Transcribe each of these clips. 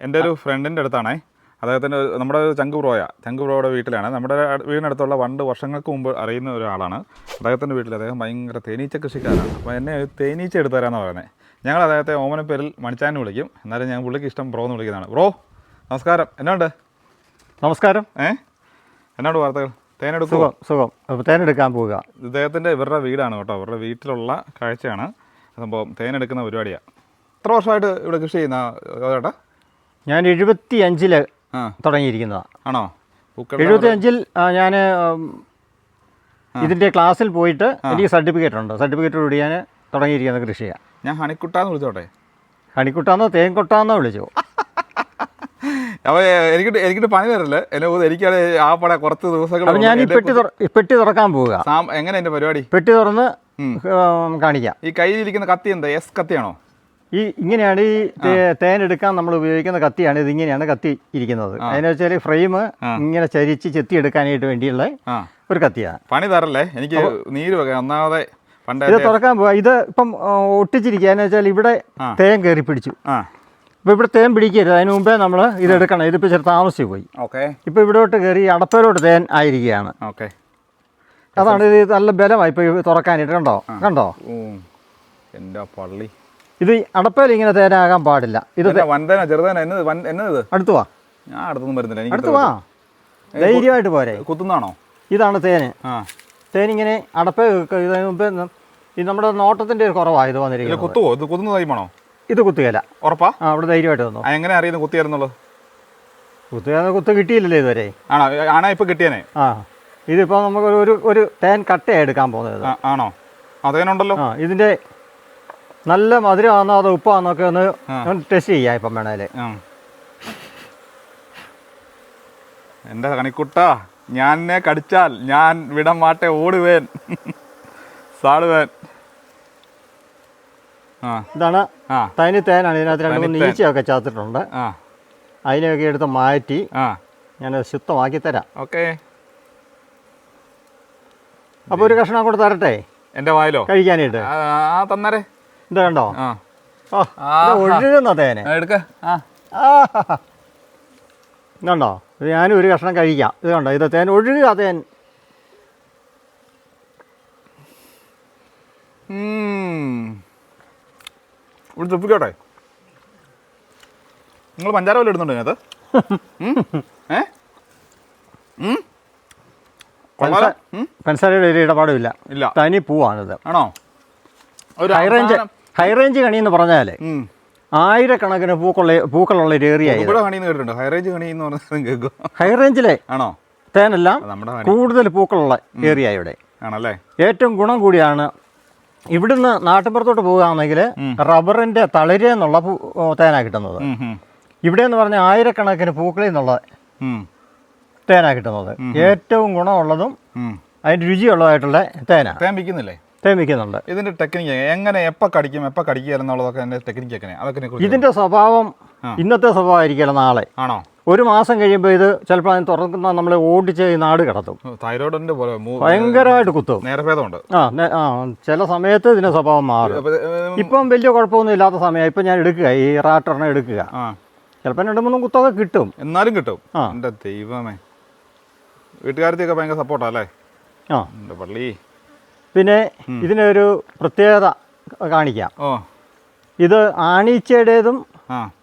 എന്റെ ഒരു ഫ്രണ്ടിന്റെ അടുത്താണേ അദ്ദേഹത്തിന്റെ നമ്മുടെ ചങ്ക് ബ്രോയ. ചങ്ക് ബ്രോയുടെ വീട്ടിലാണ്. നമ്മുടെ വീടിനടുത്തുള്ള പണ്ട് വർഷങ്ങൾക്ക് മുമ്പ് അറിയുന്ന ഒരാളാണ്. അദ്ദേഹത്തിന്റെ വീട്ടിൽ അദ്ദേഹം ഭയങ്കര തേനീച്ച കൃഷിക്കാരാണ്. അപ്പോൾ എന്നെ ഒരു തേനീച്ച എടുത്തു തരാമെന്നാണ് പറയുന്നത് ഞങ്ങൾ അദ്ദേഹത്തെ ഓമന പേരിൽ മണിച്ചാൻ വിളിക്കും. എന്നാലും ഞാൻ പുള്ളിക്ക് ഇഷ്ടം ബ്രോ എന്ന് വിളിക്കുന്നതാണ്. ബ്രോ നമസ്കാരം. എന്നോണ്ട്? നമസ്കാരം. ഏ? എന്നോട് വാർത്തകൾ? തേനെടുക്കുക സുഖം തേനെടുക്കാൻ പോവുക. ഇദ്ദേഹത്തിന്റെ ഇവരുടെ വീടാണ് കേട്ടോ. അവരുടെ വീട്ടിലുള്ള കാഴ്ചയാണ്. സംഭവം തേനെടുക്കുന്ന പരിപാടിയാണ് എത്ര വർഷമായിട്ട് ഇവിടെ കൃഷി ചെയ്യുന്ന ചേട്ടാ? ഞാൻ എഴുപത്തി അഞ്ചിൽ ആ. തുടങ്ങിയിരിക്കുന്നതാണ് ആണോ? പൂക്കളുടെ എഴുപത്തി അഞ്ചിൽ ഞാൻ ഇതിന്റെ ക്ലാസ്സിൽ പോയിട്ട് എനിക്ക് സർട്ടിഫിക്കറ്റ് ഉണ്ട് സർട്ടിഫിക്കറ്റോട് ഞാൻ തുടങ്ങിയിരിക്കുന്ന കൃഷിയാണ് ഞാൻ ഹണിക്കുട്ടാന്ന് വിളിച്ചോട്ടെ? കണിക്കുട്ടാന്നോ തേൻകൊട്ടാന്നോ വിളിച്ചു? അപ്പോൾ എനിക്കിട്ട് എനിക്കിട്ട് പണി തരല്ലേ? എന്നെ പോകുന്നത് ആ പട കുറച്ച് ദിവസങ്ങൾ ഞാൻ ഈ പെട്ടി തുറ ഈ പെട്ടി തുറക്കാൻ പോവുക. സാം എങ്ങനെ എന്റെ പരിപാടി? പെട്ടി തുറന്ന് ഉം, കാണിക്കാം. ഈ കയ്യിലിരിക്കുന്ന കത്തി എന്താ? എസ് കത്തിയാണോ? ഈ ഇങ്ങനെയാണ് ഈ തേൻ എടുക്കാൻ നമ്മൾ ഉപയോഗിക്കുന്ന കത്തിയാണ് ഇത് ഇങ്ങനെയാണ് കത്തി ഇരിക്കുന്നത്. അതിന് വെച്ചാൽ ഫ്രെയിം ഇങ്ങനെ ചരിച്ച് ചെത്തി എടുക്കാനായിട്ട് വേണ്ടിയുള്ള ഒരു കത്തിയാണ് പണി തരല്ലേ? എനിക്ക് നീര് ഒന്നാമതെ ഇത് തുറക്കാൻ പോവാ. ഇത് ഇപ്പം ഒട്ടിച്ചിരിക്കുക. എന്ന് വെച്ചാൽ ഇവിടെ തേൻ കയറി പിടിച്ചു. ഇപ്പൊ ഇവിടെ തേൻ പിടിക്കരുത്. അതിന് മുമ്പേ നമ്മൾ ഇത് എടുക്കണം. ഇതിപ്പോൾ ചെറു താമസിച്ച് പോയി. ഓക്കെ. ഇപ്പോൾ ഇവിടോട്ട് കയറി അടപ്പയിലോട്ട് തേൻ ആയിരിക്കുകയാണ്. ഓക്കെ. അതാണ് ഇത് നല്ല ബലമായി. ഇപ്പോൾ തുറക്കാനായിട്ട് കണ്ടോ? കണ്ടോ? എന്റെ പള്ളി. ഇത് അടപ്പയിൽ ഇങ്ങനെ തേനാകാൻ പാടില്ല. ഇത് വന്ദന ചെറുതന എന്നത് എന്നത്? ഇത് അടുത്ത് വാ. ഞാൻ അടുത്തൊന്നും വരുന്നില്ല എനിക്ക് അടുത്ത് വാ. ധൈര്യമായിട്ട് പോരെ. കുത്തുന്നാണോ ഇതാണ് തേന്. ആ. തേനിങ്ങനെ അടപ്പ ഇതിന് മുമ്പേ ഈ നമ്മുടെ നോട്ടത്തിന്റെ ഒരു കുറവാണ് ഇത് ഇത് വന്നിരിക്കുന്നത്. കുത്തുവോ? ഇത് കുത്തുന്ന ടൈമാണോ ഇത് കുത്തുകയില്ല. ഉറപ്പാ? ആ അവിടെ ധൈര്യമായിട്ട് വന്നു എങ്ങനെ അറിയുന്നു കുത്തിയായിരുന്നുള്ളത് കുത്തുക കുത്ത് കിട്ടിയില്ലല്ലോ ഇതുവരെ. ആണോ? ആണോ ഇപ്പൊ കിട്ടിയനെ? ആ. ഇതിപ്പോ നമുക്ക് ഒരു- ഒരു തേൻ കട്ടയാണ് എടുക്കാൻ പോകുന്നത്. ആ, ആണോ? അതേനുണ്ടല്ലോ ആ ഇതിന്റെ നല്ല മധുരമാണോ അതോ ഉപ്പാണോ ഒക്കെ ഒന്ന് ടെസ്റ്റ് ചെയ്യാം ഇപ്പം വേണേൽ. എന്റെ എന്റെ കണിക്കുട്ട? ഞാൻ കടിച്ചാൽ ഞാൻ വിടം മാട്ടെ ഓടുവേൻ. സാടുവേൻ. ഇതാണ് തനി തേനാണ്. ഇതിനകത്ത് രണ്ട് മൂന്ന് ഈച്ചയൊക്കെ ചാത്തിട്ടുണ്ട്. അതിനെയൊക്കെ എടുത്ത് മാറ്റി ഞാൻ ശുദ്ധമാക്കി തരാം. ഓക്കെ. അപ്പോൾ ഒരു കഷ്ണം കൂടെ തരട്ടെ? എന്റെ വായിലോ? കഴിക്കാനായിട്ട്. ആ, തന്നേരെ. ഇത് കണ്ടോ? ഒഴുകുന്ന തേന്. കണ്ടോ? ഇത് ഞാനും ഒരു കഷ്ണം കഴിക്കാം. ഇത് കണ്ടോ? ഇത് തേൻ ഒഴുകുക തേൻ. ഇവിടെ തൃപ്പിക്കോട്ടെ? നിങ്ങൾ പഞ്ചാര വല്ല ഇടുന്നുണ്ടോ ഇതിനകത്ത്? പെൻസാരയുടെ ഏ? പഞ്ചസാരയുടെ ഒരു ഇടപാടും ഇല്ല. ഇല്ല. തനി പൂവാണിത്. ആണോ? ഒരു ഹൈ റേഞ്ച് അവസാനം- ഹൈ റേഞ്ച് കണി എന്ന് പറഞ്ഞാൽ. ആയിരക്കണക്കിന് പൂക്കളുള്ള പൂക്കളുള്ള ഒരു ഏരിയ ഹണിന്ന് കേട്ടിട്ടുണ്ട്? ഹൈറേഞ്ച് ഹണി എന്ന് പറഞ്ഞാൽ ഹൈ റേഞ്ചിലെ ആണോ? തേനെല്ലാം കൂടുതൽ പൂക്കളുള്ള ഏരിയ ഇവിടെ. ആണല്ലേ? ഏറ്റവും ഗുണം കൂടിയാണ് ഇവിടുന്ന് നാട്ടിൻപുറത്തോട്ട് പോകുകയാണെങ്കിൽ റബ്ബറിന്റെ തളിര എന്നുള്ള തേനാ കിട്ടുന്നത്. ഇവിടെ എന്ന് പറഞ്ഞാൽ ആയിരക്കണക്കിന് പൂക്കളിൽ നിന്നുള്ള തേനാ കിട്ടുന്നത്. ഏറ്റവും ഗുണമുള്ളതും അതിന്റെ രുചിയുള്ളതായിട്ടുള്ള തേനാ. തേൻ വിൽക്കുന്നില്ലേ? തേൻ വിൽക്കുന്നുണ്ട് ഇതിന്റെ ടെക്നിക്ക് എങ്ങനെ? എപ്പോൾ കടിക്കും എപ്പോൾ കടിക്കുക എന്നുള്ളതൊക്കെ എന്റെ ടെക്നിക്ക് എങ്ങനെയാണ് അതൊക്കെ ഇതിന്റെ സ്വഭാവം ഇന്നത്തെ സ്വഭാവമായിരിക്കില്ല നാളെ. ആണോ? ഒരു മാസം കഴിയുമ്പോൾ ഇത് ചിലപ്പോൾ അതിന് തുറക്കുന്ന നമ്മളെ ഓടിച്ച് ഈ നാട് കിടത്തും. തൈറോയിഡിന്റെ പോലെ ഭയങ്കരമായിട്ട് കുത്തും. നേരഭേദമുണ്ട്. ആ ആ ചില സമയത്ത് ഇതിന്റെ സ്വഭാവം മാറും. ഇപ്പം വലിയ കുഴപ്പമൊന്നും ഇല്ലാത്ത സമയം ഇപ്പം ഞാൻ എടുക്കുക ഈ റാട്ടറിനെ എടുക്കുക. ചിലപ്പോൾ രണ്ട് മൂന്നും കുത്തൊക്കെ കിട്ടും. എന്നാലും കിട്ടും. ആ. എന്റെ ദൈവമേ. വീട്ടുകാരത്തെയൊക്കെ ഭയങ്കര സപ്പോർട്ടാ അല്ലേ? ആ. പള്ളി. പിന്നെ ഇതിനൊരു പ്രത്യേകത കാണിക്കാം. ഇത് ആണീച്ചയുടേതും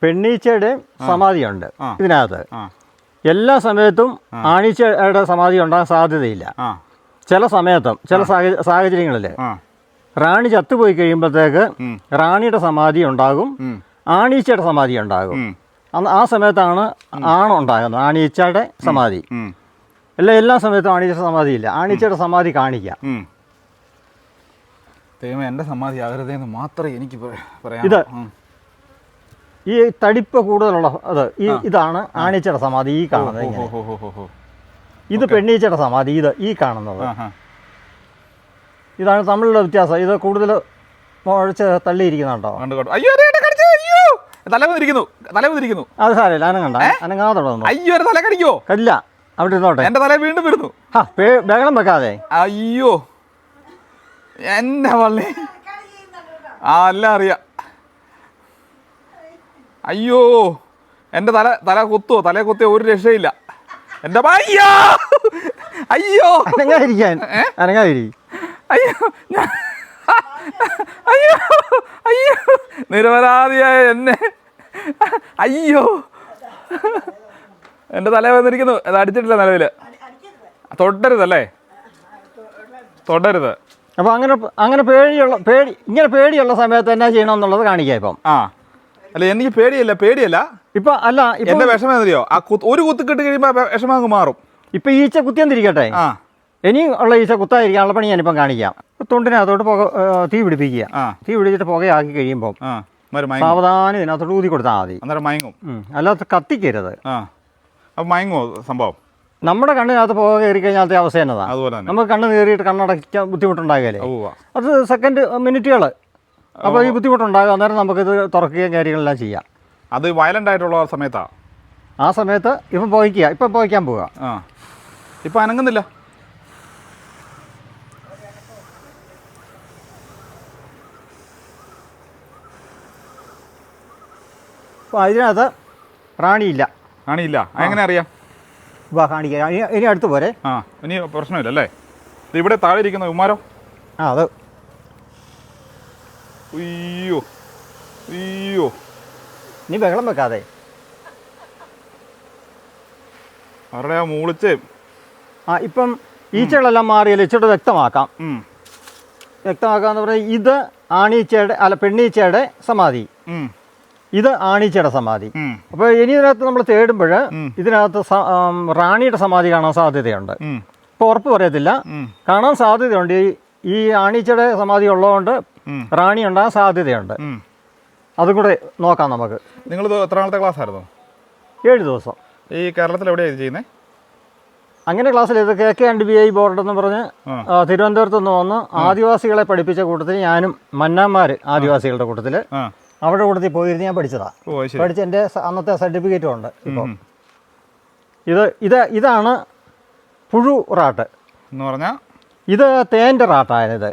പെണ്ണീച്ചയുടെയും സമാധിയുണ്ട്. ഇതിനകത്ത്. എല്ലാ സമയത്തും ആണീച്ചയുടെ സമാധി ഉണ്ടാകാൻ സാധ്യതയില്ല. ചില സമയത്തും ചില സാഹച- സാഹചര്യങ്ങളിൽ റാണി ചത്തുപോയി കഴിയുമ്പോഴത്തേക്ക്. റാണിയുടെ സമാധി ഉണ്ടാകും ആണീച്ചയുടെ സമാധി ഉണ്ടാകും. അന്ന് ആ സമയത്താണ് ആണുണ്ടാകുന്നത് ആണീച്ചയുടെ സമാധി. അല്ല എല്ലാ സമയത്തും ആണീച്ചയുടെ സമാധി ഇല്ല ആണീച്ചയുടെ സമാധി കാണിക്കാം. ഉം. ദൈവമേ എന്റെ സമാധി ആകരുതേന്ന് മാത്രമേ എനിക്ക് പറയാം ഇത്. ഈ തടിപ്പ് കൂടുതലുള്ള അത് ഈ ഇതാണ് ആണീച്ചയുടെ സമാധി ഈ കാണുന്നത്. ഇത് പെണ്ണീച്ചയുടെ സമാധി ഇത് ഈ കാണുന്നത്. ഇതാണ് തമ്മിലുള്ള വ്യത്യാസം. ഇത് കൂടുതൽ മുഴച്ച് തള്ളിയിരിക്കുന്നുണ്ടോ? കണ്ടു അയ്യോ അതെ എന്നെ സാരമില്ല അനങ്ങണ്ട. അനങ്ങാതെ തുടങ്ങുന്നു അയ്യോ തല കടിക്കോ കല്ല അവിടെ ഇരുന്നോട്ടെ. എന്റെ തല വീണ്ടും വരുന്നു ബഹളം വെക്കാതെ. അയ്യോ. എന്നെ പള്ളി? ആ എല്ലാം അറിയാം. അയ്യോ എന്റെ തല തല കുത്തുവോ? തല കുത്തിയോ ഒരു രക്ഷയില്ല. എന്റെ അയ്യോ! അയ്യോ! അനങ്ങാതിരിക്കാൻ. അനങ്ങാതിരി. അയ്യോ ഞാൻ അയ്യോ അയ്യോ നിരപരാധിയായ എന്നെ. അയ്യോ. എന്റെ തല വന്നിരിക്കുന്നു. അത് അടിച്ചിട്ടില്ല നിലവിൽ തൊട്ടരുതല്ലേ തൊടരുത്. അപ്പോൾ അങ്ങനെ അങ്ങനെ പേടിയുള്ള പേടി ഇങ്ങനെ പേടിയുള്ള സമയത്ത് എന്നാ ചെയ്യണം എന്നുള്ളത് കാണിക്കാം ഇപ്പം. ആ. അല്ല എനിക്ക് പേടിയല്ല പേടിയല്ല. ഇപ്പൊ അല്ല ഇപ്പം എന്റെ വിഷമം എന്തിയോ ആ ഒരു കുത്ത് കിട്ടി കഴിയുമ്പോൾ വിഷമം അങ്ങ് മാറും. ഇപ്പൊ ഈച്ച കുത്തിയെന്നിരിക്കട്ടെ ആ. ഇനിയും ഉള്ള ഈച്ച കുത്താതിരിക്കാനുള്ള പണി ഞാനിപ്പം കാണിക്കാം. തൊണ്ടിനകത്തോട്ട് പുക തീ പിടിപ്പിക്കുക. തീ പിടിച്ചിട്ട് പുകയാക്കി കഴിയുമ്പോൾ മയങ്ങും. സാവധാനം ഇതിനകത്തോട്ട് ഊതി കൊടുത്താൽ മതി. മയങ്ങും. അല്ലാത്ത അല്ലാതെ കത്തിക്കരുത്. ആ. അപ്പം മയങ്ങുമോ സംഭവം? നമ്മുടെ കണ്ണിനകത്ത് പുക കയറി കഴിഞ്ഞാൽ അവസ്ഥ എന്നതാ അതുപോലെ നമുക്ക് കണ്ണ് കയറിയിട്ട് കണ്ണടയ്ക്കാൻ ബുദ്ധിമുട്ടുണ്ടാകല്ലേ? അത് സെക്കൻഡ് മിനിറ്റുകൾ അപ്പോൾ ഈ ബുദ്ധിമുട്ടുണ്ടാകും. അന്നേരം നമുക്കിത് തുറക്കുകയും കാര്യങ്ങളെല്ലാം ചെയ്യാം. അത് വയലന്റ് ആയിട്ടുള്ള സമയത്താ? ആ സമയത്ത് ഇപ്പം പോയിക്കുക ഇപ്പം പോയിക്കാൻ പോവുക ആ. ഇപ്പം അനങ്ങുന്നില്ല? അപ്പോൾ അതിനകത്ത് റാണിയില്ല റാണിയില്ല എങ്ങനെ അറിയാം? വാ കാണിക്കുക ഇനി ഇനി അടുത്ത് പോരെ. ആ ഇനി പ്രശ്നമില്ല അല്ലേ? ഇത് ഇവിടെ താഴെ ഇരിക്കുന്ന ഉമാരോ ആ അത്. അയ്യോ അയ്യോ. നീ ബഹളം വെക്കാതെ. അവരുടെ ആ മൂളിച്ച്? ആ ഇപ്പം ഈച്ചകളെല്ലാം മാറിയല്ലോ ഇച്ചിരി വ്യക്തമാക്കാം ഉം, വ്യക്തമാക്കാന്ന് പറഞ്ഞാൽ ഇത് ആണീച്ചയുടെ അല്ല പെണ്ണീച്ചയുടെ സമാധി. ഉം, ഇത് ആണീച്ചയുടെ സമാധി. അപ്പൊ അപ്പോൾ ഇനി ഇതിനകത്ത് നമ്മൾ തേടുമ്പോൾ. ഇതിനകത്ത് റാണിയുടെ സമാധി കാണാൻ സാധ്യതയുണ്ട്. ഇപ്പൊ ഇപ്പോൾ ഉറപ്പ് പറയത്തില്ല. കാണാൻ സാധ്യതയുണ്ട്. ഈ ഈ ആണീച്ചയുടെ സമാധി ഉള്ളതുകൊണ്ട് റാണി ഉണ്ടാകാൻ സാധ്യതയുണ്ട്. അതും കൂടെ നോക്കാം നമുക്ക്. നിങ്ങൾ എത്ര നാളത്തെ ക്ലാസ് ആയിരുന്നു ഏഴ് ദിവസം. ഈ കേരളത്തിൽ എവിടെയാണ് ചെയ്യുന്നത് അങ്ങനെ ക്ലാസ്സിൽ ഇത് K K and B I board എന്ന് പറഞ്ഞ് തിരുവനന്തപുരത്ത് നിന്ന് വന്ന് ആദിവാസികളെ പഠിപ്പിച്ച കൂട്ടത്തിൽ ഞാനും മന്നാന്മാർ ആദിവാസികളുടെ കൂട്ടത്തിൽ അവരുടെ കൂട്ടത്തിൽ പോയിരുന്ന് ഞാൻ ശരി. പഠിച്ച എന്റെ അന്നത്തെ സർട്ടിഫിക്കറ്റും ഉണ്ട് ഇപ്പോൾ ഇത് ഇത് ഇതാണ് പുഴു റാട്ട്. എന്ന് പറഞ്ഞാൽ ഇത് തേന്റെ റാട്ടായത് ഇത്.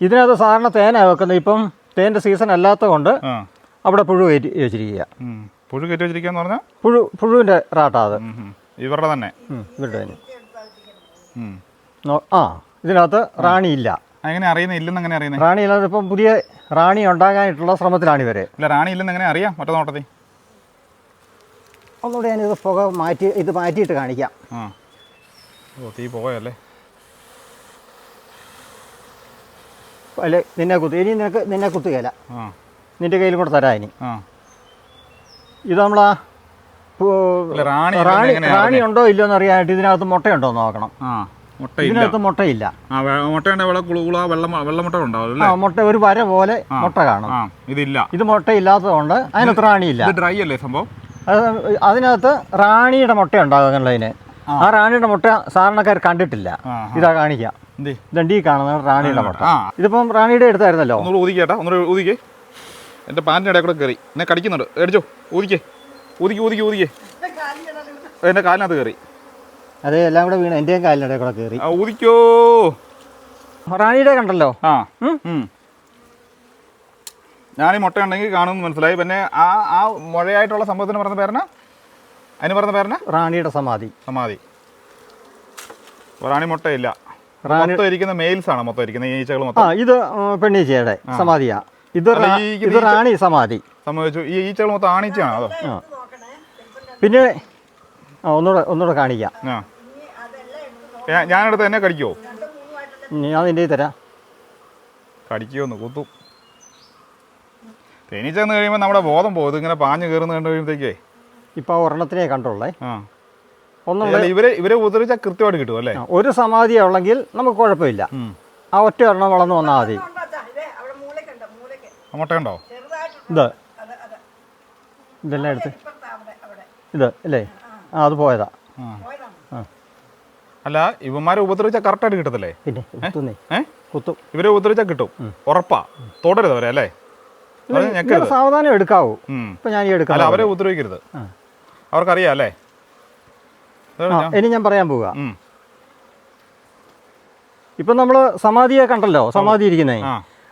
ഇതിനകത്ത് സാധാരണ തേനാണ് വെക്കുന്നത്. ഇപ്പം തേന്റെ സീസൺ അല്ലാത്തതുകൊണ്ട് അവിടെ പുഴു കയറ്റി വെച്ചിരിക്കുക. പുഴു കയറ്റി വെച്ചിരിക്കുക പറഞ്ഞാൽ പുഴു പുഴുവിന്റെ റാട്ടാ അത്. ഇവരുടെ തന്നെ. ഇവരുടെ തന്നെ. ആ ഇതിനകത്ത് റാണിയില്ല. അങ്ങനെ അറിയുന്നില്ലെന്ന് അങ്ങനെ അറിയുന്നത് റാണിയില്ലാതെ ഇപ്പം പുതിയ റാണി ഉണ്ടാകാനായിട്ടുള്ള ശ്രമത്തിലാണ് ഇവർ ഇല്ല റാണി ഇല്ലെന്ന് എങ്ങനെ അറിയാം? മറ്റേ നോട്ടത്തിൽ. ഒന്നുകൂടെ ഞാനിത് പുക മാറ്റി ഇത് മാറ്റിയിട്ട് കാണിക്കാം. ആ. ഓ തീ പോയല്ലേ അല്ലെ നിന്നെ കുത്തു ഇനി നിനക്ക് നിന്നെ കുത്തുകയില്ല ആ. നിന്റെ കയ്യിൽ കൂടെ തരാം ഇനി. ആ. ഇത് നമ്മളാ റാണി റാണി ഉണ്ടോ ഇല്ലയോ എന്ന് അറിയാനായിട്ട് ഇതിനകത്ത് മുട്ടയുണ്ടോ എന്ന് നോക്കണം. ഇതിനകത്ത് മുട്ടയില്ല. മുട്ടയുണ്ട് വെള്ള വെള്ളമുട്ട ഉണ്ടാവും മുട്ട ഒരു വര പോലെ മുട്ട കാണും. ഇതില്ല. ഇത് മുട്ടയില്ലാത്തതുകൊണ്ട് അതിനകത്ത് റാണിയില്ല. ഡ്രൈ അല്ലേ സംഭവം? അതിനകത്ത് റാണിയുടെ മുട്ട ഉണ്ടാകും എന്നുള്ളതിന് ആ. റാണിയുടെ മുട്ട സാധാരണക്കാർ കണ്ടിട്ടില്ല. ഇതാ കാണിക്കാം. ഇതണ്ടി കാണുന്ന റാണിയുടെ മുട്ട. ഇതിപ്പം റാണിയുടെ എടുത്തായിരുന്നല്ലോ ഒന്നുകൂടെ ഊതിക്കേട്ടാ ഒന്നുകൂടെ ഊതിക്കേ. എന്റെ പാന്റിന്റെ ഇടയിൽ കൂടെ കയറി. എന്നെ കടിക്കുന്നുണ്ട്. എടിച്ചോ ഊതിക്കേ. ഊതിക്കേ ഊതിക്കേ ഊതിക്കേ. എന്റെ കാലിനകത്ത് കയറി. അത് എല്ലാം കൂടെ വീണ്. എന്റെയും കാലിനിടെ കൂടെ കയറി ഊതിക്കോ. റാണിയുടെ കണ്ടല്ലോ? ആ. ഞാൻ ഈ മുട്ട ഉണ്ടെങ്കിൽ കാണുമെന്ന് മനസ്സിലായി. പിന്നെ ആ ആ മുഴയായിട്ടുള്ള സംഭവത്തിന് പറഞ്ഞ പേരന അതിന് പറഞ്ഞ പേരന റാണിയുടെ സമാധി. സമാധി. റാണി മുട്ടയില്ല. റാണി ഇരിക്കുന്ന മെയിൽസ് ആണ് മൊത്തം ഇരിക്കുന്ന ഈച്ചകൾ ആ മൊത്തം ഇത് പെണ്ണീച്ചയുടെ സമാധിയാ. ഇത് ഇത് റാണി സമാധി. സംഭവിച്ചു. ഈ ഈച്ചകൾ മൊത്തം ആണീച്ചയാണോ അതോ? പിന്നെ ആ ഒന്നുകൂടെ ഒന്നുകൂടെ കാണിക്കാം. ആ. ഞാ- ഞാനെടുത്ത് എന്നെ കടിക്കുമോ ഞാൻ നിന്റെ തരാം. കടിക്കുമെന്ന് കുത്തും. തേനീച്ചെന്ന് കഴിയുമ്പോൾ നമ്മുടെ ബോധം പോകും. ഇങ്ങനെ പാഞ്ഞു കയറുന്ന കണ്ടു കഴിയുമ്പോഴത്തേക്കേ ഇപ്പോൾ ആ ഒരെണ്ണത്തിനെ കണ്ടുള്ളേ. ആ. ഒന്നുള്ള ഇവരെ ഇവരെ കൃത്യമായിട്ട് കിട്ടും അല്ലേ? ആ, ഒരു സമാധി ഉള്ളെങ്കിൽ നമുക്ക് കുഴപ്പമില്ല. ഉം. ആ ഒറ്റ ഒരെണ്ണം വളർന്നു വന്നാൽ മതി. അവിടെ ആ മുട്ടയുണ്ടോ? ചെറുതായിട്ടുണ്ട് ഇത്. അത് അത് ഇതെല്ലാം എടുത്ത്. ഇപ്പുറത്താ അവിടെ അവിടെ ഇത് അല്ലേ? ആ അത് പോയതാ. അല്ല ഇവന്മാരെ ഉപദ്രവിച്ചാൽ കറക്റ്റായിട്ട് കിട്ടത്തില്ലേ? പിന്നെ കുത്തുന്നേ. കുത്തും. ഇവരെ ഉപദ്രവിച്ചാൽ കിട്ടും. ഉറപ്പാ. തുടരുത് അവരെ അല്ലേ? സാവധാനം എടുക്കാവൂ. ഇപ്പം ഞാൻ എടുക്കാം അല്ല അവരെ ഉപദ്രവിക്കരുത്. അവർക്കറിയാം അല്ലേ? ഇനി ഞാൻ പറയാൻ പോവുക. ഇപ്പൊ നമ്മൾ സമാധിയെ കണ്ടല്ലോ സമാധി ഇരിക്കുന്നേ.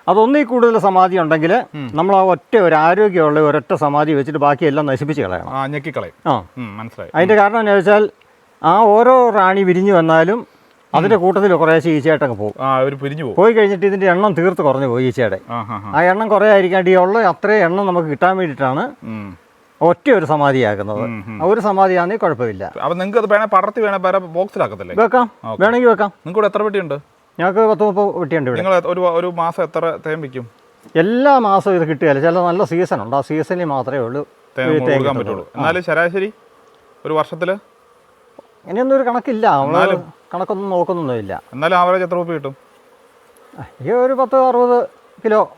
അതൊന്നിൽ കൂടുതൽ സമാധി ഉണ്ടെങ്കിൽ നമ്മൾ ആ ഒറ്റ ഒരു ആരോഗ്യമുള്ള ഒരൊറ്റ സമാധി വെച്ചിട്ട് ബാക്കിയെല്ലാം നശിപ്പിച്ച് കളയണം. ആ ഞെക്കിക്കളയും. ആ. മനസ്സിലായി. അതിന്റെ കാരണം എന്താ വെച്ചാൽ ആ ഓരോ റാണി വിരിഞ്ഞു വന്നാലും അതിന്റെ കൂട്ടത്തിൽ കുറേ ഈച്ചയായിട്ടങ്ങ് പോകും. ആ ഒരു പിരിഞ്ഞു പോകും. പോയി കഴിഞ്ഞിട്ട് ഇതിന്റെ എണ്ണം തീർത്ത് കുറഞ്ഞു പോയി ഈച്ചയുടെ. ആ എണ്ണം കുറേ ആയിരിക്കാണ്ട് ഈ ഉള്ള അത്രയും എണ്ണം നമുക്ക് കിട്ടാൻ വേണ്ടിയിട്ടാണ്. ഒറ്റ ഒരു സമാധിയാക്കുന്നത്. ഒരു സമാധിയാണെങ്കിൽ കുഴപ്പമില്ല. അപ്പൊ നിങ്ങൾക്ക് അത് വേണേ പടർത്തി വേണേ ബോക്സിലാക്കത്തില്ലേ വെക്കാം. വേണമെങ്കിൽ വെക്കാം. നിങ്ങൾക്ക് ഇവിടെ എത്ര പെട്ടിയുണ്ട്? ഞങ്ങൾക്ക് പത്ത് മുപ്പത് വെട്ടിയുണ്ട് ഇവിടെ. നിങ്ങൾ ഒരു ഒരു മാസം എത്ര തേൻ വിൽക്കും? എല്ലാ മാസവും ഇത് കിട്ടുകയില്ല. ചില നല്ല സീസൺ ഉണ്ട്. ആ സീസണിൽ മാത്രമേ ഉള്ളൂ. തേൻ ഈ കൊടുക്കാൻ കിട്ടുള്ളൂ. പറ്റുള്ളൂ. എന്നാലും ശരാശരി ഒരു വർഷത്തിൽ ഇങ്ങനെയൊന്നും ഒരു കണക്കില്ല. നമ്മൾ എന്നാലും- കണക്കൊന്നും നോക്കുന്നൊന്നുമില്ല. എന്നാലും ആവറേജ് എത്ര രൂപ കിട്ടും? ഈ ഒരു പത്ത് അറുപത് കിലോ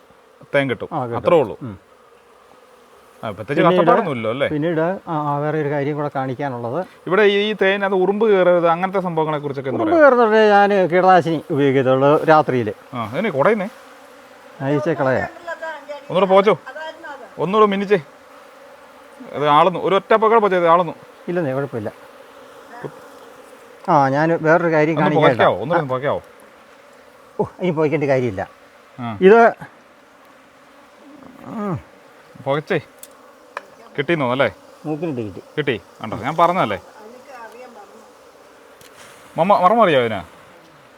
തേൻ കിട്ടും. ആ, കിട്ടും. അത്രേ ഉള്ളൂ. ഉം. ആ പ്രത്യേകിച്ച് കഷ്ടപ്പാടൊന്നുമില്ലോ അല്ലേ പിന്നീട് വേറെ ഒരു കാര്യം കൂടെ കാണിക്കാനുള്ളത്. ഇവിടെ ഈ തേൻ അത് ഉറുമ്പ് കയറരുത് അങ്ങനത്തെ സംഭവങ്ങളെ കുറിച്ചൊക്കെ ഉറുമ്പ് കയറുന്നുണ്ട് ഞാൻ കീടനാശിനി ഉപയോഗിക്കത്തുള്ളൂ രാത്രിയിൽ കുടയുന്നേ? അയച്ച കളയാ ഒന്നുകൂടെ പോച്ചോ. ഒന്നുകൂടെ മിനിച്ചേ. അത് ആളുന്നു. ഒരു ഒറ്റ പക്കടെ പോച്ചത് ആളുന്നു. ഇല്ലെന്നേ കുഴപ്പമില്ല. ആ ഞാൻ വേറൊരു കാര്യം കാണിക്കാവോ ഓ ഇനി പോയിക്കേണ്ട കാര്യമില്ല. ഇത് പുകച്ചേ കിട്ടിയെന്നോ അല്ലേ? മൂക്കിനിട്ട് കിട്ടി. കിട്ടി. കണ്ടോ? ഞാൻ പറഞ്ഞതല്ലേ? മമ്മ മറമ അറിയാം ഇതിനാ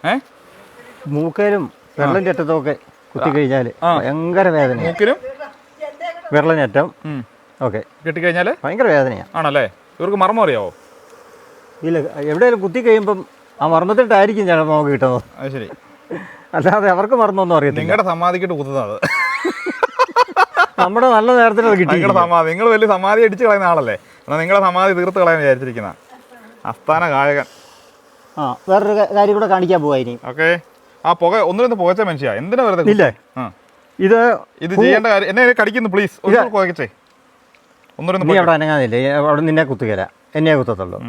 ഏ? മൂക്കയിലും വെള്ളം കുത്തി കുത്തിക്കഴിഞ്ഞാൽ ഭയങ്കര വേദന മൂക്കിലും വെള്ളം ചെറ്റം ഓക്കെ. കിട്ടിക്കഴിഞ്ഞാൽ ഭയങ്കര വേദനയാണ് ആണല്ലേ? ഇവർക്ക് മർമ്മം അറിയാവോ? ഇല്ല എവിടെയെങ്കിലും കുത്തി കഴിയുമ്പം ആ മർമ്മത്തിട്ടായിരിക്കും ചിലപ്പോൾ നമുക്ക് കിട്ടുന്നത്. അത് ശരി. അല്ലാതെ അവർക്ക് മർമ്മമൊന്നും അറിയത്തില്ല. നിങ്ങളുടെ സമാധിക്കിട്ട് കുത്തുന്നത് നമ്മുടെ നല്ല നേരത്തിൽ കിട്ടി. നിങ്ങളുടെ സമാധി നിങ്ങൾ വലിയ സമാധി അടിച്ച് കളയുന്ന ആളല്ലേ? എന്നാൽ നിങ്ങളുടെ സമാധി തീർത്ത് കളയാൻ വിചാരിച്ചിരിക്കുന്ന. അസ്ഥാന ഗായകൻ. ആ വേറൊരു കാര്യം കൂടെ കാണിക്കാൻ പോവാ ഇനി. ഓക്കെ. ആ പുക ഒന്നിനൊന്ന് പുകച്ച മനുഷ്യ. എന്തിനാ വെറുതെ ഇല്ലേ? ഇത് ഇത് ചെയ്യേണ്ട കാര്യം എന്നെ കടിക്കുന്നു പ്ലീസ്. പുകച്ചേ. ഒന്നുകൂടെ നീ അവിടെ അനങ്ങാനില്ലേ അവിടെ നിന്നെ കുത്തുകയില്ല എന്നെ കുത്തത്തുള്ളൂ.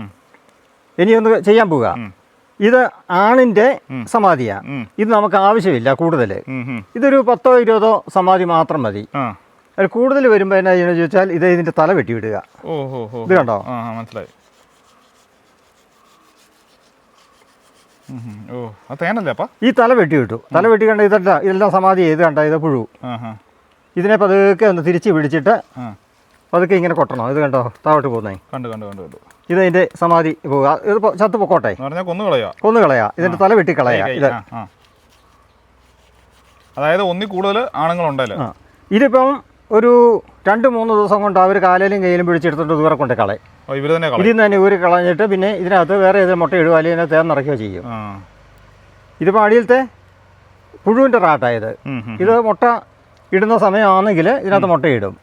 ഇനി ഒന്ന് ചെയ്യാൻ പോവുക ഇത് ആണിന്റെ സമാധിയാ. ഇത് നമുക്ക് ആവശ്യമില്ല കൂടുതൽ. ഇതൊരു പത്തോ ഇരുപതോ സമാധി മാത്രം മതി. അത് കൂടുതൽ വരുമ്പോൾ എന്നാ ചെയ്യണമെന്ന് ചോദിച്ചാൽ ഇത് ഇതിന്റെ തല വെട്ടി വിടുക ഓ ഹോ ഹോ. ഇത് കണ്ടോ? ആ ആ, മനസ്സിലായി. ഉം, ഉം. ഓ അത് തേനല്ലേ അപ്പ? ഈ തല വെട്ടി വിട്ടു തല വെട്ടി കണ്ട ഇതല്ല ഇതെല്ലാം സമാധി ചെയ്ത് കണ്ട? ഇത് പുഴു. ആ ഇതിനെ പതുക്കെ ഒന്ന് തിരിച്ച് പിടിച്ചിട്ട് ആ. പതുക്കെ ഇങ്ങനെ കൊട്ടണം? ഇത് കണ്ടോ? താഴോട്ട് പോകുന്നേ. കണ്ടു കണ്ടു കണ്ടു കണ്ടു. ഇത് അതിന്റെ സമാധി പോവുക. ഇത് പൊ- ചത്ത് പൊക്കോട്ടെ. പറഞ്ഞാൽ കൊന്നു കളയാ കൊന്നു കളയാ. ഇതിന്റെ തല വെട്ടി കളയാ ഇത് ആ ആ. അതായത് ഒന്നി കൂടുതൽ ആണുങ്ങളുണ്ടല്ലോ ആ. ഇതിപ്പം ഒരു രണ്ട് മൂന്ന് ദിവസം കൊണ്ട് അവർ കാലയിലും കയ്യിലും പിടിച്ചെടുത്തിട്ട് ദൂരെ കൊണ്ട് കളയും. തന്നെ ഇതിൽ നിന്ന് തന്നെ ഊരി കളഞ്ഞിട്ട് പിന്നെ ഇതിനകത്ത് വേറെ ഏത് മുട്ട ഇടുക അല്ലെങ്കിൽ ഇതിനെ തേർന്നിറക്കുകയോ ചെയ്യും. ഇതിപ്പോൾ അടിയിലത്തെ പുഴുവിന്റെ റാട്ടായത് ഇത്. മുട്ട ഇടുന്ന സമയമാണെങ്കിൽ ഇതിനകത്ത് മുട്ടയിടും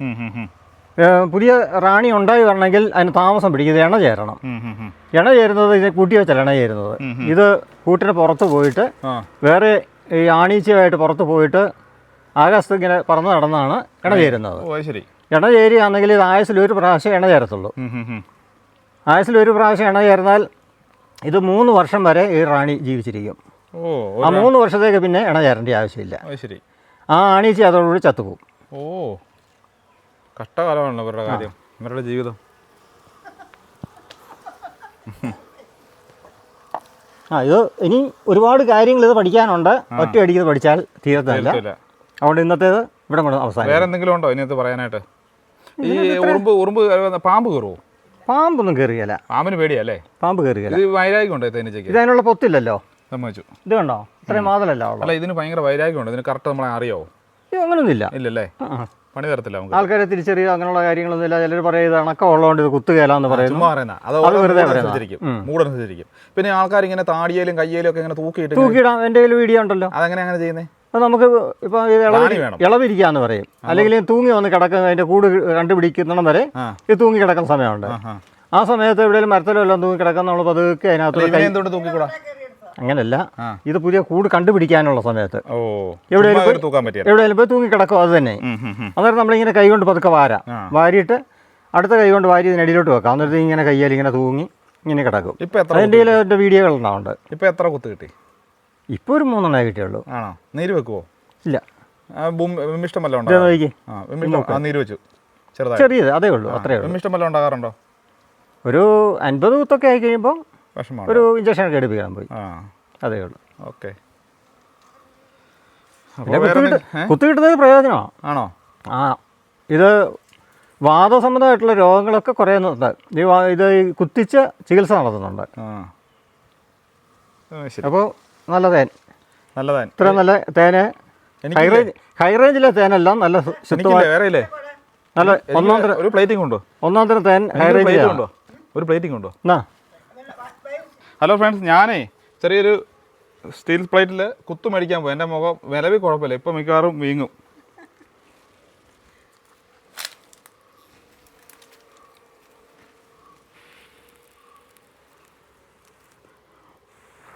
പുതിയ റാണി ഉണ്ടായി വരണമെങ്കിൽ അതിന് താമസം പിടിക്കും. ഇത് എണ്ണ ചേരണം. എണ ചേരുന്നത് ഇതിനെ കൂട്ടി വെച്ചാൽ എണ്ണ ചേരുന്നത്. ഇത് കൂട്ടിന് പുറത്ത് പോയിട്ട് വേറെ ഈ ആണീച്ചയായിട്ട് പുറത്ത് പോയിട്ട് ആകാശത്ത് ഇങ്ങനെ പറന്ന് നടന്നാണ് ഇണ ചേരുന്നത്. ശരി. എണ്ണ ചേരുകയാണെങ്കിൽ ഇത് ആയുസിൽ ഒരു പ്രാവശ്യം ഇണ ചേരത്തുള്ളൂ. ആയുസിൽ ഒരു പ്രാവശ്യം ഇണ ചേർന്നാൽ ഇത് മൂന്ന് വർഷം വരെ ഈ റാണി ജീവിച്ചിരിക്കും. ആ മൂന്ന് വർഷത്തേക്ക് പിന്നെ ഇണ ചേരേണ്ട ആവശ്യമില്ല. ശരി. ആ ആണീച്ചി അതോടുകൂടി ചത്തുപോകും. ഓ കഷ്ടകാലമാണല്ലോ ഇവരുടെ കാര്യം ഇവരുടെ ജീവിതം. ആ ഇത് ഇനി ഒരുപാട് കാര്യങ്ങൾ ഇത് പഠിക്കാനുണ്ട്. ഒറ്റ അടിക്കുന്നത് പഠിച്ചാൽ തീരത്തല്ല. അതുകൊണ്ട് ഇന്നത്തേത് ഇവിടെ കൊണ്ട് അവസാനം വേറെ എന്തെങ്കിലും ഉണ്ടോ ഇതിനകത്ത് പറയാനായിട്ട്? ഈ ഉറുമ്പ് ഉറുമ്പ് പാമ്പ് കയറുമോ പാമ്പൊന്നും കയറിയല്ല പാമ്പിന് പേടിയല്ലേ? പാമ്പ് കയറിയല്ല ഇത് വൈരാഗ്യം ഉണ്ടോ തേനീച്ചയ്ക്ക്? ഇത് അതിനുള്ള പൊത്തില്ലല്ലോ. സമ്മതിച്ചു. ഇത് കണ്ടോ? ഇത്രയും മാതലല്ല അല്ല ഇതിന് ഭയങ്കര വൈരാഗ്യം ഉണ്ട് ഇതിന് കറക്റ്റ് നമ്മളെ അറിയോ അങ്ങനൊന്നും അങ്ങനൊന്നുമില്ല. ഇല്ലല്ലേ. പണി തരത്തില്ല നമുക്ക്. ആൾക്കാരെ തിരിച്ചറിയുക അങ്ങനെയുള്ള കാര്യങ്ങളൊന്നും ഇല്ല. ചിലർ പറയുന്നത് അണക്കം ഉള്ളതുകൊണ്ട് ഇത് കുത്തുകയില്ല പറയുന്നത് പറയുന്നു. പറയുന്ന. അത് വെറുതെ പറയുന്നതാ. അനുസരിച്ചിരിക്കും മൂടനുസരിച്ചിരിക്കും പിന്നെ ആൾക്കാർ ഇങ്ങനെ താടിയേലും കയ്യേലും ഒക്കെ ഇങ്ങനെ തൂക്കിയിട്ട് തൂക്കിയിടാം എന്റെ കയ്യിൽ വീഡിയോ ഉണ്ടല്ലോ. അതങ്ങനെ അങ്ങനെ ചെയ്യുന്നേ? അത് നമുക്ക് ഇപ്പോൾ ഇത് ഇളവിരി ഇളവിരിക്കാന്ന് പറയും. അല്ലെങ്കിൽ തൂങ്ങി വന്ന് കിടക്കുന്ന അതിന്റെ കൂട് കണ്ടുപിടിക്കുന്നിടം വരെ ഈ ഇത് തൂങ്ങി കിടക്കുന്ന സമയമുണ്ട്. ആ സമയത്ത് എവിടെയെങ്കിലും മരത്തിലോ എല്ലാം തൂങ്ങി കിടക്കുന്ന നമ്മൾ പതുക്കെ അതിനകത്ത് അങ്ങനല്ല. ഇത് പുതിയ കൂട് കണ്ടുപിടിക്കാനുള്ള സമയത്ത്. ഓ എവിടെയെങ്കിലും എവിടെയെങ്കിലും പോയി തൂങ്ങി കിടക്കും അത് തന്നെ. അന്നേരം നമ്മളിങ്ങനെ കൈ കൊണ്ട് പതുക്കെ വാരാം. വാരിയിട്ട് അടുത്ത കൈ കൊണ്ട് വാരി ഇതിനടിയിലോട്ട് വെക്കാം. എന്നിട്ട് ഇങ്ങനെ കയ്യാൽ ഇങ്ങനെ തൂങ്ങി ഇങ്ങനെ കിടക്കും. അതിന്റെ എന്റെ വീഡിയോകൾ ഉണ്ടാവുന്നുണ്ട്. ഇപ്പൊ എത്ര കുത്ത് കിട്ടി? ഇപ്പോൾ ഒരു മൂന്നെണ്ണേ കിട്ടിയുള്ളൂ. ആണോ? നീര് വെക്കുവോ? ഇല്ല. വിമിഷ്ടം നീര് വെച്ചു. ചെറിയത് അതേ ഉള്ളൂ അത്രേ ഉള്ളൂ. വിമിഷ്ടം ഉണ്ടാകാറുണ്ടോ? ഒരു അൻപത് കുത്തൊക്കെ ആയി കഴിയുമ്പോൾ ഒരു ഇഞ്ചക്ഷൻ ഒക്കെ എടുപ്പിക്കാൻ പോയി. അതേ ഉള്ളൂ. ഓക്കെ. കുത്തി കിട്ടുന്നത്? പ്രയോജനമാണ്? ആണോ? ആ. ഇത് വാദസംബന്ധമായിട്ടുള്ള രോഗങ്ങളൊക്കെ കുറയുന്നുണ്ട്. ഈ ഇത് കുത്തിച്ച് ചികിത്സ നടത്തുന്നുണ്ട്. ആ. ആ, തേൻ നല്ല തേൻ ഇത്ര നല്ല തേന്? ഹൈ റേഞ്ച് ഹൈ റേഞ്ചിലെ തേനെല്ലാം നല്ല ശുദ്ധമായ വേറെ ഇല്ലേ നല്ല ഒന്നാം തരം ഒരു പ്ലേറ്റിംഗ് ഉണ്ടോ? ഒന്നാം തരം തേൻ ഹൈ റേഞ്ച് ഉണ്ടോ? ഒരു പ്ലേറ്റിംഗ് ഉണ്ടോ? എന്നാ ഹലോ ഫ്രണ്ട്സ് ഞാനേ ചെറിയൊരു സ്റ്റീൽ പ്ലേറ്റിൽ കുത്തു മേടിക്കാൻ പോയി എന്റെ മുഖം വിലവിൽ കുഴപ്പമില്ല. ഇപ്പം മിക്കവാറും വീങ്ങും.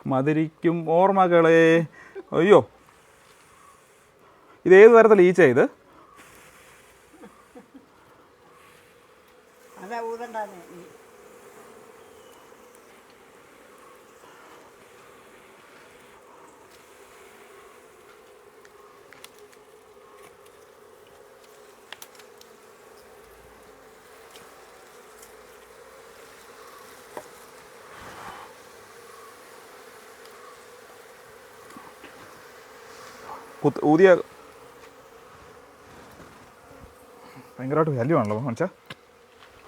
മധുരിക്കും ഓർമ്മകളെ. അയ്യോ. ഇത് ഏത് തരത്തിൽ ഈച്ച ഇത് അതാ ഊതണ്ടാന്ന് കുത്ത് ഊതിയ ഭയങ്കരമായിട്ട് വാല്യൂ ആണല്ലോ മനുഷ്യ.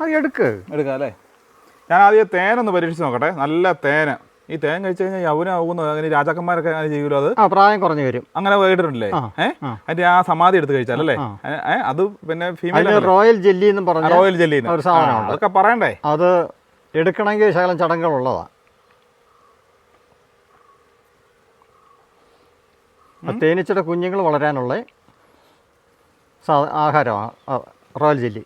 അത് എടുക്ക്. എടുക്കാം അല്ലേ? ഞാൻ ആദ്യം തേൻ ഒന്ന് പരീക്ഷിച്ച് നോക്കട്ടെ. നല്ല തേന. ഈ തേൻ കഴിച്ചു കഴിഞ്ഞാൽ യൗവനാകുന്നു അങ്ങനെ രാജാക്കന്മാരൊക്കെ അങ്ങനെ ചെയ്യുമല്ലോ അത്? പ്രായം കുറഞ്ഞു വരും. അങ്ങനെ കേട്ടിട്ടില്ലേ ഏഹ്. അതിന്റെ ആ സമാധി എടുത്ത് കഴിച്ചാലല്ലേ അല്ലേ? അത് പിന്നെ ഫീമെയിൽ റോയൽ ജെല്ലി എന്ന് പറഞ്ഞു റോയൽ ജെല്ലി. അതൊക്കെ പറയണ്ടേ? അത് എടുക്കണമെങ്കിൽ ശകലം ചടങ്ങുകളുള്ളതാണ് തേനീച്ചയുടെ കുഞ്ഞുങ്ങൾ വളരാനുള്ള സാ ആഹാരമാണ് റോയൽ ജെല്ലി.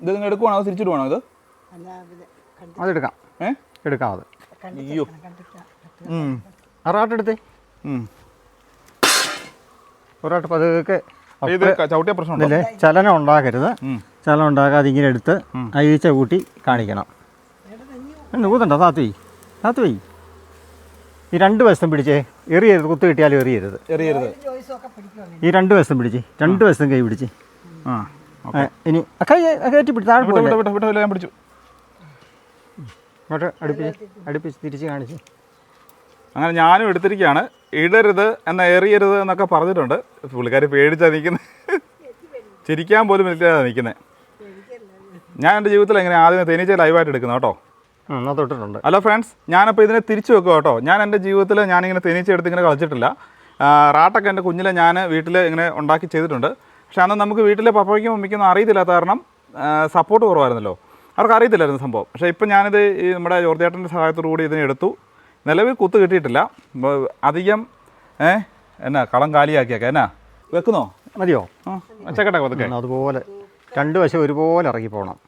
ഇത് നിങ്ങൾ എടുക്കുവാണോ അത് തിരിച്ചിടുവാണോ ഇത്? അതെടുക്കാം ഏഹ് എടുക്കാം. അത്. അയ്യോ. ഉം. ഒരാട്ട് പതുക്കെ ചവിട്ടിയ പ്രശ്നമുണ്ടോ? ഇതിൽ ചലനം ഉണ്ടാക്കരുത്. ചലനം ഉണ്ടാക്കാതെ ഇങ്ങനെ എടുത്ത് അയച്ച കൂട്ടി കാണിക്കണം. ഊതണ്ടോ താത്തു പോയി താത്തു പോയി ഈ രണ്ട് വശം പിടിച്ചേ. എറിയരുത് കുത്തു കിട്ടിയാലും എറിയരുത്. എറിയരുത്. ചോയ്സും ഒക്കെ പിടിക്കും ഈ രണ്ട് വശം പിടിച്ച് രണ്ട് വശം കൈ പിടിച്ച്. ആ ഇനി കൈ കയറ്റി പിടിച്ച് താഴെ ഞാൻ പിടിച്ചു. ഇങ്ങോട്ട് അടുപ്പിച്ച് അടുപ്പിച്ച് തിരിച്ച് കാണിച്ച്. അങ്ങനെ ഞാനും എടുത്തിരിക്കുകയാണ്. ഇടരുത് എന്ന എറിയരുത് എന്നൊക്കെ പറഞ്ഞിട്ടുണ്ട്. പുള്ളിക്കാർ പേടിച്ചാ നിൽക്കുന്നത് ചിരിക്കാൻ പോലും ഇല്ലാതെ നിൽക്കുന്നത് ഞാൻ എന്റെ ജീവിതത്തിൽ എങ്ങനെ ആദ്യം തേനീച്ച ലൈവായിട്ട് എടുക്കുന്നത് കേട്ടോ. തൊട്ടിട്ടുണ്ട്. ഹലോ ഫ്രണ്ട്സ് ഞാനപ്പോൾ ഇതിനെ തിരിച്ചു വെക്കുക കേട്ടോ. ഞാൻ എന്റെ ജീവിതത്തിൽ ഞാനിങ്ങനെ തേനീച്ചെടുത്ത് ഇങ്ങനെ കളിച്ചിട്ടില്ല. റാട്ടൊക്കെ എന്റെ കുഞ്ഞിലെ ഞാൻ വീട്ടിൽ ഇങ്ങനെ ഉണ്ടാക്കി ചെയ്തിട്ടുണ്ട്. പക്ഷേ അന്ന് നമുക്ക് വീട്ടിലെ പപ്പയ്ക്കും മമ്മിക്കൊന്നും അറിയത്തില്ലാത്ത കാരണം സപ്പോർട്ട് കുറവായിരുന്നല്ലോ. അവർക്ക് അറിയത്തില്ലായിരുന്നു സംഭവം. പക്ഷേ ഇപ്പം ഞാനിത് ഈ നമ്മുടെ ജോർജേട്ടന്റെ സഹായത്തോടു കൂടി ഇതിനെ എടുത്തു. നിലവിൽ കുത്ത് കിട്ടിയിട്ടില്ല. അധികം ഏ എന്നാ കളം കാലിയാക്കിയൊക്കെ എന്നാ? വെക്കുന്നോ? മതിയോ? ആ വെച്ചേക്കട്ടെ പതുക്കെ. അതുപോലെ. രണ്ട് വശം ഒരുപോലെ ഇറക്കി പോകണം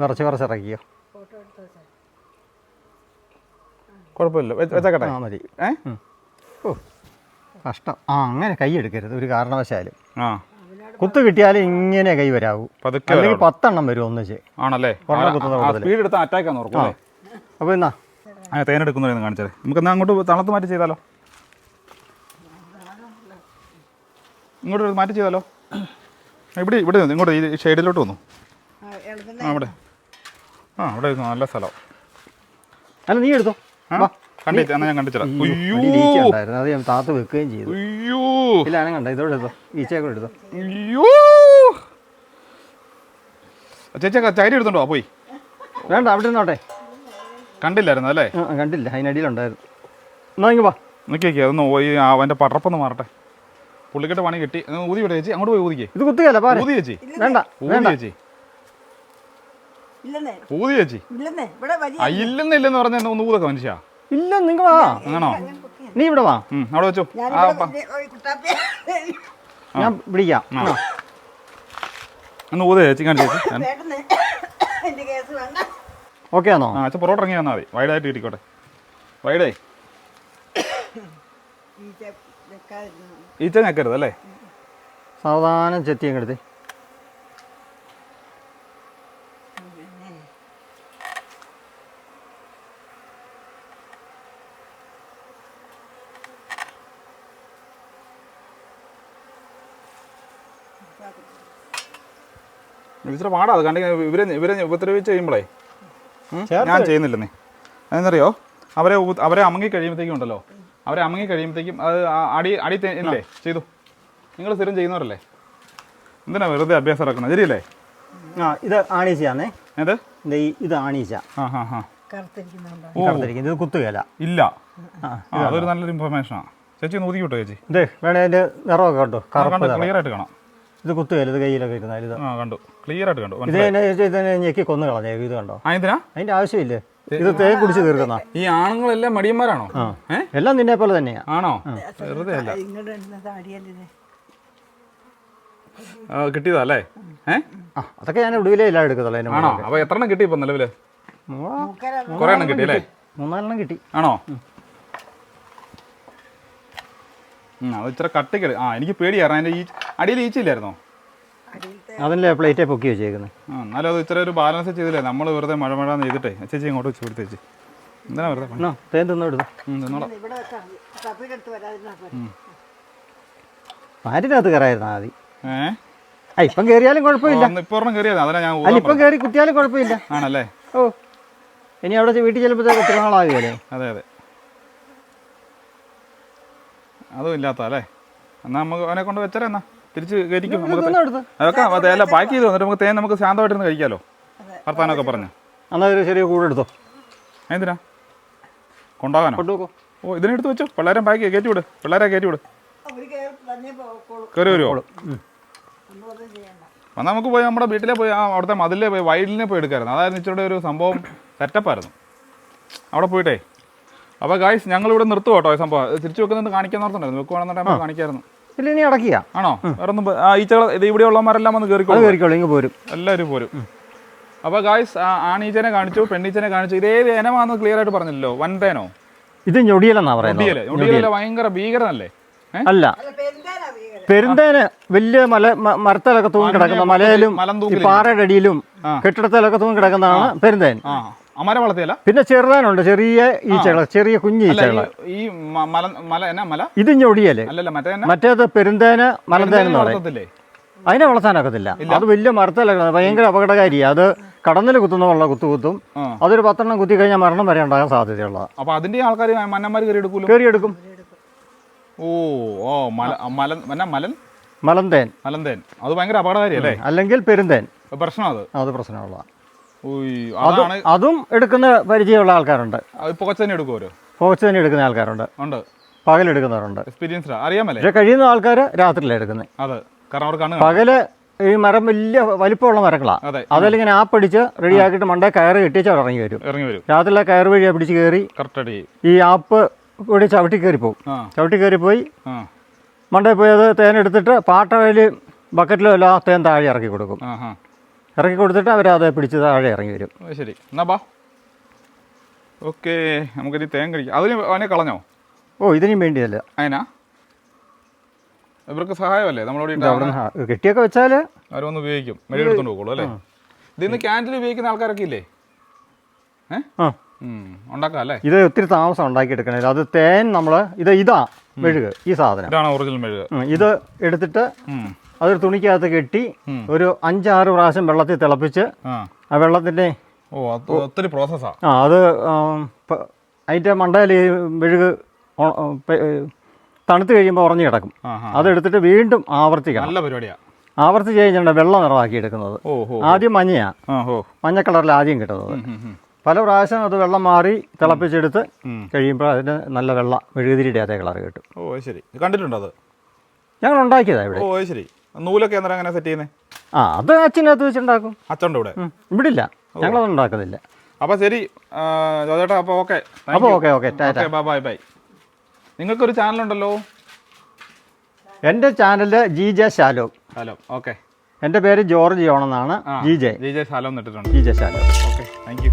വിറച്ച് വിറച്ച് ഇറക്കിയോ കുഴപ്പമില്ല. വെച്ച്- വെച്ചേക്കട്ടെ. ആ മതി. ഏ? ഓ കഷ്ടം. ആ അങ്ങനെ കൈ എടുക്കരുത് ഒരു കാരണവശാലും. ആ. കുത്ത് കിട്ടിയാലും ഇങ്ങനെ കൈ വരാവൂ. പതുക്കെ അല്ലെങ്കിൽ. പത്തെണ്ണം വരും ഒന്നിച്ച് ആണല്ലേ? ഒരെണ്ണം കുത്തുന്ന കൂടുതൽ. സ്പീഡ് എടുത്ത് അറ്റാക്ക് ആണെന്ന് ഓർക്കും അപ്പോൾ എന്നാ? തേനെടുക്കുന്നു തേനെടുക്കുന്നതെന്ന് കാണിച്ചാൽ നമുക്ക് എന്നാ അങ്ങോട്ട് തണുത്ത് മാറ്റി ചെയ്താലോ? ഇങ്ങോട്ട് മാറ്റി ചെയ്താലോ? ഇവിടെ ഇവിടെ നിന്ന് ഇങ്ങോട്ട് ഈ ഷെയ്ഡിലോട്ട് വന്നു. ആ അവിടെ ആ അവിടെ നല്ല സ്ഥലം. അല്ല നീ എടുത്തോ? വാ. ഞാൻ അടിയിൽ അത് ഞാൻ താത്ത് വെക്കുകയും ചെയ്തു. അയ്യോ. ഇല്ല ഞാൻ കണ്ട. ഇതോടെ എടുത്തോ. ഈച്ചയെ എടുത്തോ. അയ്യോ. ചേച്ചി ചൈരി എടുത്തുണ്ടോ? പോയി. വേണ്ട അവിടെ നിന്നോട്ടെ കണ്ടില്ലായിരുന്നു അല്ലേ? കണ്ടില്ല. അതിനടിയിലുണ്ടായിരുന്നു. എന്നാ ഇങ്ങ് വാ. നിൽക്കി നിൽക്കി അതൊന്ന് പോയി അവന്റെ പടർപ്പൊന്ന് മാറട്ടെ. പുള്ളിക്കിട്ട് പണി കിട്ടി. ഊതി വിടേ ചേച്ചി. അങ്ങോട്ട് പോയി ഊതിക്കേ. ഇത് കുത്തുകയല്ല? ഊതി ചേച്ചി. വേണ്ട ഊതി വേണ്ട. ചേച്ചി. ഇല്ലെന്നേ. ഊതി ചേച്ചി. ഇല്ലെന്നേ. ഇവിടെ വലിയ ആ ഇല്ലെന്ന് ഇല്ലെന്ന് പറഞ്ഞ ഒന്ന് ഊതൊക്കെ മനുഷ്യ. ഇല്ല നിങ്ങൾ വാ. നീ ഇവിടെ വാ. ഉം, അവിടെ വെച്ചു. ആ പ- ഞാൻ പിടിക്കാം ആ. ഒന്ന് ഊതി ചേച്ചി കാണിച്ചു ചേച്ചി. ഞാൻ വേണ്ടെന്നേ. എന്റെ കേസ് വേണ്ട. ഓക്കെ ആണോ? ആ അച്ഛൻ പുറോട്ട് ഇറങ്ങി വന്നാൽ മതി. വൈഡായിട്ട് കിട്ടിക്കോട്ടെ വൈഡേ. ഈച്ച വെക്കാതിരുന്നു ഈച്ച ഞെക്കരുത് അല്ലേ? സാവധാനം ചെത്തി അങ്ങ് എടുത്തേ ഇച്ചിരി പാടാത് കണ്ടി ഇവരെ ഇവരെ ഉപദ്രവിച്ച് കഴിയുമ്പോഴേ ഞാൻ ചെയ്യുന്നില്ല ഞാൻ ചെയ്യുന്നില്ലെന്നേ. അതെന്നറിയോ അവരെ അവരെ അമങ്ങി കഴിയുമ്പോഴത്തേക്കും ഉണ്ടല്ലോ. അവരെ അമങ്ങി കഴിയുമ്പോഴത്തേക്കും അത് അടി അടി തേ- ഇല്ലേ? ചെയ്തു. നിങ്ങൾ സ്ഥിരം ചെയ്യുന്നവരല്ലേ? എന്തിനാ വെറുതെ അഭ്യാസം ഇറക്കണം ശരിയല്ലേ? ആ ഇത് ആണീച്ചാന്നേ ഏത് ഇത് ആണീച്ച ആ ഹാ ഹാ. ഇത് കുത്തുകയില്ല ഇല്ല. അതൊരു നല്ലൊരു ഇൻഫർമേഷനാണ് ചേച്ചി ഒന്ന് ഒതുക്കി വിട്ടോ ചേച്ചി? ഇത് വേണേ അതിന്റെ നിറമൊക്കെ കേട്ടോ ക്ലിയർ ആയിട്ട് കാണാം. ഇത് കുത്തുകയില്ല ഇത് കയ്യിലൊക്കെ ഇരുന്നാൽ ഇത് ആ കണ്ടു. ക്ലിയർ ആയിട്ട് കണ്ടു. ഇത് മനസ്സിലായി. തന്നെ ഇത് തന്നെ ഞെക്കി കൊന്നു കളഞ്ഞേ. ഇത് കണ്ടോ? ആ എന്തിനാ? അതിന്റെ ആവശ്യമില്ലേ? ഇത് തേൻ കുടിച്ച് തീർക്കുന്ന ഈ ആണുങ്ങളെല്ലാം മടിയന്മാരാണോ? ഏ? എല്ലാം നിന്നെ പോലെ തന്നെയാ. ആണോ? വെറുതെ അല്ല. ഇങ്ങോട്ട് ആ, കിട്ടിയതാ അല്ലേ? ഏ? ആ അതൊക്കെ ഞാൻ ഒടുവിലേ എല്ലാം എടുക്കത്തുള്ളൂ ആണോ? അപ്പൊ എത്ര എണ്ണം കിട്ടി ഇപ്പൊ നിലവിൽ? മൂക്കര കുറെ എണ്ണം കിട്ടി അല്ലേ? മൂന്നാലെണ്ണം കിട്ടി. ആണോ? ഉം, അത് ഇത്ര കട്ടിക്കൽ. ആ എനിക്ക് പേടിയായിരുന്നു അതിന്റെ ഈ അടിയിൽ ഈച്ചില്ലായിരുന്നോ? അതല്ലേ പ്ലേറ്റ് പൊക്കി വെച്ചേക്കുന്നത് ആ എന്നാലും അത് ഇത്ര ഒരു ബാലൻസ് ചെയ്തില്ലേ? നമ്മൾ വെറുതെ മഴ മഴ ചെയ്തിട്ടേ. ചേച്ചി ഇങ്ങോട്ട് വെച്ച് കൊടുത്തേച്ച് എന്താണ് എന്തിനാ വെറുതെ പണി? എന്നാ തേൻ തിന്നു എടുത്തു ഉം, തിന്നോളാം. ഇവിടെ അടുത്ത് വരാതിരുന്നാ പോരെ. ആരിനകത്ത് കയറായിരുന്നാ ഏ? ആ ഇപ്പം കയറിയാലും കുഴപ്പമില്ല. ഇപ്പൊ ഒരെണ്ണം കയറിയതാ. അതിനാ ഞാൻ അല്ല ഊതാൻ ഇപ്പം കയറി കുത്തിയാലും കുഴപ്പമില്ല. പറഞ്ഞത്. ആണല്ലേ? ഓ ഇനി അവിടെ ചെ- വീട്ടിൽ ചെല്ലുമ്പോഴത്തേക്ക് ഒത്തിരി നാളാകുമല്ലേ അതെ അതെ. അതും ഇല്ലാത്ത അല്ലേ? എന്നാ നമുക്ക് അവനെ കൊണ്ട് വെച്ചരാ എന്നാ. തിരിച്ച് കഴിക്കും നമുക്ക് അതൊക്കെ അതെ അല്ല പാക്ക് ചെയ്ത് വന്നിട്ട് നമുക്ക് തേൻ നമുക്ക് ശാന്തമായിട്ടിരുന്ന് കഴിക്കാലോ. വർത്താനൊക്കെ പറഞ്ഞു. എന്നാൽ ഒരു ചെറിയ കൂടെ എടുത്തോ. എന്തിനാ? കൊണ്ടാകാനോ കൊണ്ടുപോക്കോ ഓ ഇതിനെടുത്ത് വെച്ചോ. പിള്ളേരെ പാക്ക് കയറ്റി വിട്. പിള്ളേരെ കയറ്റി വിട്. കയറി വരുമോ എന്നാൽ നമുക്ക് പോയി നമ്മുടെ വീട്ടിലെ പോയി ആ അവിടുത്തെ മതിലെ പോയി വയലിനെ പോയി എടുക്കായിരുന്നു. അതായിരുന്നു ഇച്ചിരി ഒരു സംഭവം സെറ്റപ്പായിരുന്നു. അവിടെ പോയിട്ടേ. അപ്പോൾ ഗായ്സ് ഞങ്ങൾ ഇവിടെ നിർത്തും കേട്ടോ ഈ സംഭവം. ഇത് തിരിച്ചു വെക്കുന്നത് കാണിക്കാൻ നടത്തുന്നുണ്ടായിരുന്നു വെക്കുവാണെന്നുണ്ടെങ്കിൽ കാണിക്കായിരുന്നു. ഇല്ല ഇനി അടക്കിയ ആണോ? വേറെ ഒന്നും ആ ഈച്ചകൾ ഇത് ഇവിടെ ഉള്ളവന്മാരെല്ലാം വന്ന് കയറിക്കോളൂ കയറിക്കോളും ഇങ്ങ് പോരും. എല്ലാവരും പോരും. അപ്പോൾ ഗായ്സ് ആണീച്ചനെ കാണിച്ചു പെണ്ണീച്ചനെ കാണിച്ചു. ഇതേ വേനമാണെന്ന് ക്ലിയർ ആയിട്ട് പറഞ്ഞില്ലല്ലോ വൻതേനോ? ഇത് ഞൊടിയലെന്നാ പറയുന്നത്. ഭയങ്കര ഭീകരനല്ലേ? അല്ല. അല്ല പെരുന്താനാ വലിയ മല മരത്തിലൊക്കെ തൂങ്ങി കിടക്കുന്ന മലയിലും പാറയുടെ അടിയിലും കെട്ടിടത്തിലൊക്കെ തൂങ്ങി കിടക്കുന്നതാണ് പെരുന്തേൻ. ആ. അമര വളർത്തിയല്ല? പിന്നെ ചെറുതാനുണ്ട് ചെറിയ ഈ ഈച്ചകൾ ചെറിയ കുഞ്ഞു ഈ ഈച്ചകൾ ഈ- മല മല എന്നാ മല? ഇത് ഞൊടിയല്ലേ അല്ലല്ല മറ്റേ? മറ്റേത് പെരുന്തേന മലന്തേന വളർത്തത്തില്ലേ? അതിനെ വളർത്താനൊക്കത്തില്ല. അത് വലിയ മരത്തിലൊക്കെ ഭയങ്കര അപകടകാരിയാണ് അത് കടന്നിൽ കുത്തുന്ന വെള്ളം കുത്തു കുത്തും അതൊരു പത്തെണ്ണം കുത്തി കഴിഞ്ഞാൽ മരണം വരെ ഉണ്ടാകാൻ സാധ്യതയുള്ളതാണ് അപ്പൊ അതിന്റെ ആൾക്കാർ മന്നന്മാർ കയറിയെടുക്കും കയറിയെടുക്കും. ഓ ഓ മല മല എന്നാ മലൻ? മലന്തേൻ. മലന്തേൻ. അത് ഭയങ്കര അപകടകാരി അല്ലേ അല്ലെങ്കിൽ പെരുന്തേൻ. പ്രശ്നം അത്. അത് പ്രശ്നമുള്ളതാണ് അതും എടുക്കുന്ന പരിചയമുള്ള ആൾക്കാരുണ്ട്. അത് തന്നെ തന്നെ എടുക്കുന്ന ആൾക്കാരുണ്ട്. ഉണ്ട്. പകലെടുക്കുന്നവരുണ്ട്. എക്സ്പീരിയൻസ് അറിയാമല്ലേ? പക്ഷെ കഴിയുന്ന ആൾക്കാർ രാത്രിയിലാണ് എടുക്കുന്നത് അതെ. കാരണം അവർ കണ്ണ് കാണും. പകൽ ഈ മരം വലിയ വലിപ്പമുള്ള മരങ്ങളാണ് അതെ. അതിലിങ്ങനെ റെഡി റെഡിയാക്കിയിട്ട് മണ്ടേ കയറ് കെട്ടിച്ച് അവർ ഇറങ്ങി വരും. ഇറങ്ങി വരും. രാത്രിയിലെ കയറ് വഴി പിടിച്ച് കയറി ഈ ആപ്പ് കൂടി ചവിട്ടി കയറി പോകും ആ. ചവിട്ടി കയറി പോയി മണ്ടേ പോയി അത് തേനെടുത്തിട്ട് എടുത്തിട്ട് പാട്ടവയിൽ ബക്കറ്റിലോ എല്ലാം തേൻ താഴെ ഇറക്കി കൊടുക്കും. ആ ആ ഇറക്കി കൊടുത്തിട്ട് അവരത് പിടിച്ച് താഴെ ഇറങ്ങി വരും. ശരി. എന്നാ ബാ. ഓക്കെ നമുക്കിനി തേൻ കഴിക്കാം. അതിന് അവനെ കളഞ്ഞോ? ഓ ഇതിനും വേണ്ടിയല്ല. അതിനാ? ഇവർക്ക് സഹായമല്ലേ? നമ്മളോട് കെട്ടിയൊക്കെ വെച്ചാൽ അവരൊന്ന് ഉപയോഗിക്കും. മെഴുകെടുത്തോണ്ട് പോകുള്ളൂ അല്ലേ? ഇതിന്ന് ക്യാൻഡിൽ ഉപയോഗിക്കുന്ന ആൾക്കാരൊക്കെ ഇല്ലേ? ഉണ്ടാക്കാം അല്ലേ? ഇത് ഒത്തിരി താമസം ഉണ്ടാക്കിയെടുക്കണേ അത് തേൻ നമ്മൾ ഇത് ഇതാ മെഴുക് ഈ സാധനം. ഇതാണ് ഒറിജിനൽ മെഴുക്. ഇത് എടുത്തിട്ട്. അതൊരു തുണിക്കകത്ത് കെട്ടി. ഒരു അഞ്ചാറ് പ്രാവശ്യം വെള്ളത്തിൽ തിളപ്പിച്ച് ആ. വെള്ളത്തിന്റെ വെള്ളത്തിന്റെ ഓ ഒത്തിരി ആ. അത് അതിന്റെ അതിന്റെ മണ്ടയിൽ മെഴുക് തണുത്ത് കഴിയുമ്പോൾ ഉറഞ്ഞു കിടക്കും. അതെടുത്തിട്ട് വീണ്ടും ആവർത്തിക്കണം. നല്ല പരിപാടിയാ. ആവർത്തിച്ച് കഴിഞ്ഞാൽ വെള്ളം നിറമാക്കി എടുക്കുന്നത് ആദ്യം മഞ്ഞയാ. മഞ്ഞ കളറിൽ ആദ്യം കിട്ടുന്നത്. പല പ്രാവശ്യം അത് വെള്ളം മാറി തിളപ്പിച്ചെടുത്ത്. കഴിയുമ്പോൾ അതിന് നല്ല വെള്ള മെഴുകുതിരിയുടെ അതേ കളർ കിട്ടും. ഓ ശരി. കണ്ടിട്ടുണ്ടോ അത്? ഞങ്ങൾ ഉണ്ടാക്കിയതാണ് ഇവിടെ. ഓ ശരി. നൂലൊക്കെ അന്നേരം അങ്ങനെ സെറ്റ് ചെയ്യുന്നേ? ആ അത് അച്ഛനകത്ത് വെച്ചിട്ടുണ്ടാക്കും അച്ഛന്റെ ഇവിടെ? ഉം. ഇവിടെ ഇല്ല ഞങ്ങളത് ഉണ്ടാക്കുന്നില്ല അപ്പോൾ ശരി ജോജേട്ടാ അപ്പോൾ ഓക്കെ. അപ്പോൾ ഓക്കെ ഓക്കെ ബൈ ബൈ നിങ്ങൾക്കൊരു ചാനലുണ്ടല്ലോ? എന്റെ channel G J Shalo. Hello okay. എന്റെ പേര് George ജോണെന്നാണ് G J. G J Shalo ഇട്ടിട്ടുണ്ട് G J Shalo. Okay thank you